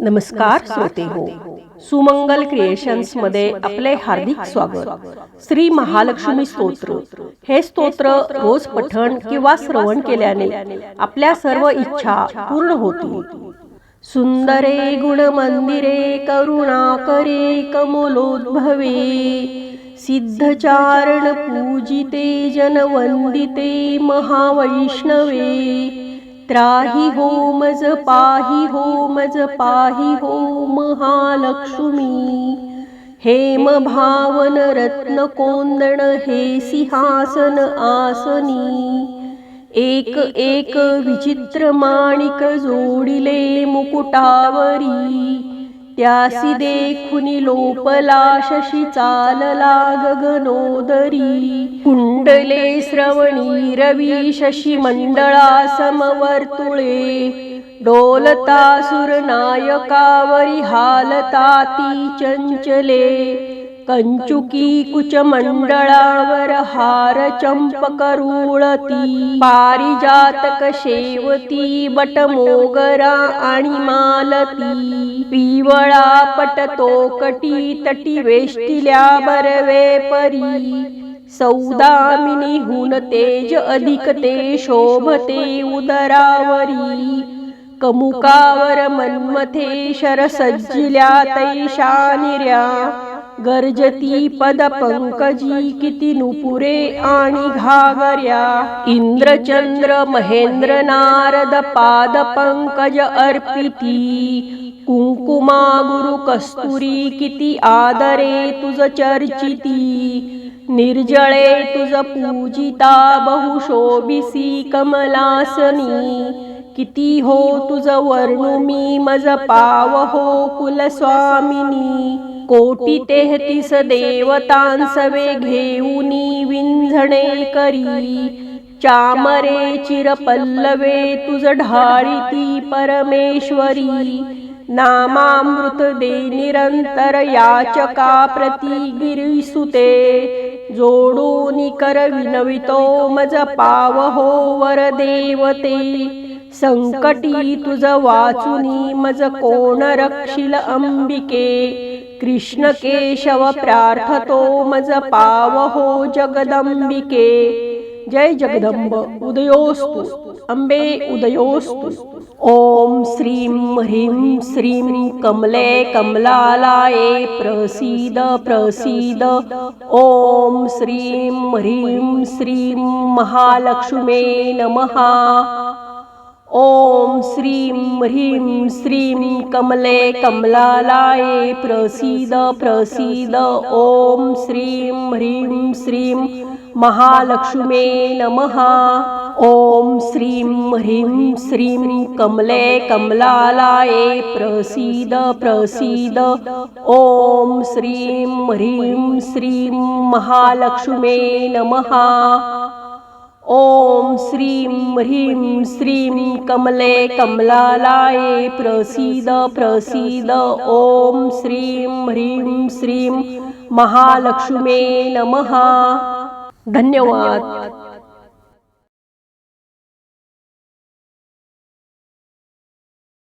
नमस्कार श्रोते हो. सुमंगल क्रिएशन्समध्ये आपले हार्दिक स्वागत. श्री महालक्ष्मी स्तोत्र. हे स्तोत्र रोज पठण किंवा श्रवण केल्याने आपल्या सर्व इच्छा पूर्ण होतील सुंदरे गुण मंदिरे करुणाकरे कमलोद्भवे. सिद्धचारण पूजिते जनवंदिते महावैष्णवे. त्राही हो मज पाही हो मज पाही हो महालक्ष्मी। हेम भावन रत्न कोंदण हे सिंहासन आसनी। एक एक विचित्र माणिक जोडिले मुकुटावरी। त्यासी देखुनी लोपला शशी चालला गगनोदरी. कुंडले श्रवणी रवी शशी मंडळा समवर्तुळे. डोलता सुरनायकावरी हालता ती चंचले. कंचुकी कुच मंडळावर हार चंपक रुळती पारिजातक शेवती बट मोगरा आणि मालती पिवळा पट तोकटी तटी वेष्टिल्या बरवे परी. सौदामिनी हुन तेज अधिक ते शोभते उदरावरी. कमुकावर मन्मथे शर सज्जिल्या तैशा निर्या गर्जती पद पंकजी किती नुपुरे आणि घागर्या. इंद्रचंद्र महेंद्र नारद पाद पंकज अर्पिती. कुंकुमा गुरु कस्तुरी किती आदरे तुझ चर्चिती. निर्जळे तुझ पूजिता बहुशोभिसी कमलासनी. किती हो तुझ वर्णुमी मज पाव हो कुलस्वामिनी. कोटी तेहतीस देवतांसवे घेऊनी विंझणे करी. चामरे चिरपल्लवे तुझ ढाळीती परमेश्वरी. नामामृत दे निरंतर याचका प्रती गिरिसुते. जोडून कर विनवितो मज पाव हो वर देवते. संकटी तुझ वाचुनी मज कोण रक्षिल अंबिके? कृष्ण केशव प्रार्थतो मज पाव हो जगदंबिके। जय जगदंब उदयोस्तु। अंबे उदयोस्तु। ओम श्रीं ह्रीं श्रीं कमले कमलालाये प्रसीद प्रसीद। ओम श्रीं ह्रीं श्रीं महालक्ष्मे नमः। ॐ श्रीं ह्रीं श्रीं कमले कमलालाये प्रसीद प्रसीद। ॐ श्रीं ह्रीं श्रीं महालक्ष्मे नमः। ॐ श्रीं ह्रीं श्रीं कमले कमलालाये प्रसीद प्रसीद। ॐ श्रीं ह्रीं श्रीं महालक्ष्मे नमः। ॐ श्रीं ह्रीं श्रीं कमले कमलालाये प्रसीद प्रसीद ॐ श्रीं ह्रीं श्रीं महालक्ष्मे नमः। धन्यवाद।